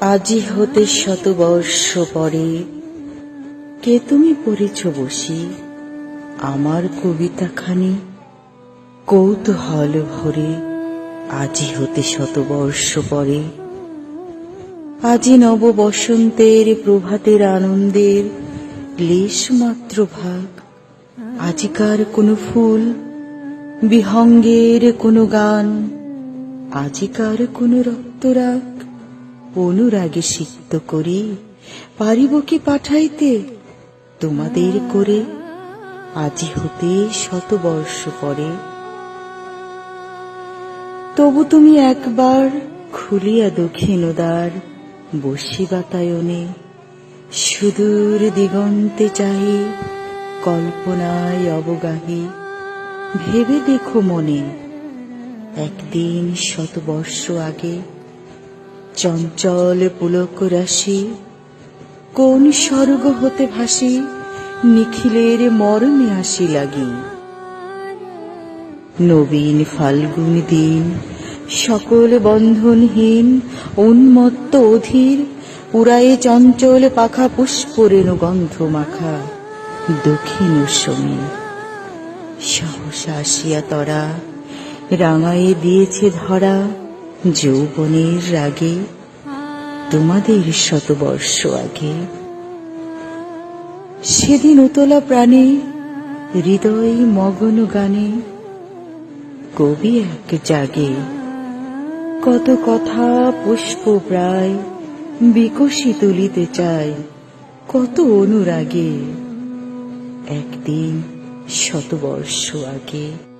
আজি হতে শতবর্ষ পরে কে তুমি পড়েছ বসি? আমার কবিতাখানি কৌতূহল ভরে আজি হতে শতবর্ষ পরে। আজি নব বসন্তের প্রভাতের আনন্দের লেশ মাত্র ভাগ আজিকার কোনো ফুল, বিহঙ্গের কোনো গান, আজিকার কোনো রক্তরাগ অনুরাগে সিক্ত করি পারিব কি পাঠাইতে? তোমাদের করে আজি হতে শত বর্ষ পরে। তবু তুমি একবার খুলিয়া দক্ষিণ দ্বার বসি বাতায়নে সুদূর দিগন্তে চাহি কল্পনায় অবগাহী, ভেবে দেখো মনে, একদিন শতবর্ষ আগে চঞ্চল পুলক রাশি, কোন স্বর্গ হতে ভাসি, নিখিলের মরণে আসি লাগি। নবীন ফাল্গুন দিন, সকল বন্ধনহীন, উন্মত্ত অধীর উড়ায়ে চঞ্চল পাখা পুষ্পরেণ গন্ধ মাখা দক্ষিণ সমী সহসা আসিয়া তরা, রাঙায়ে দিয়েছে ধরা, যৌবনের রাগে, তোমাদের শতবর্ষ আগে। সেদিন উতলা প্রাণে, হৃদয় মগন গানে, কবি এক জাগে। কত কথা পুষ্প প্রায় বিকশি তুলিতে চায়, কত অনুরাগে। একদিন শতবর্ষ আগে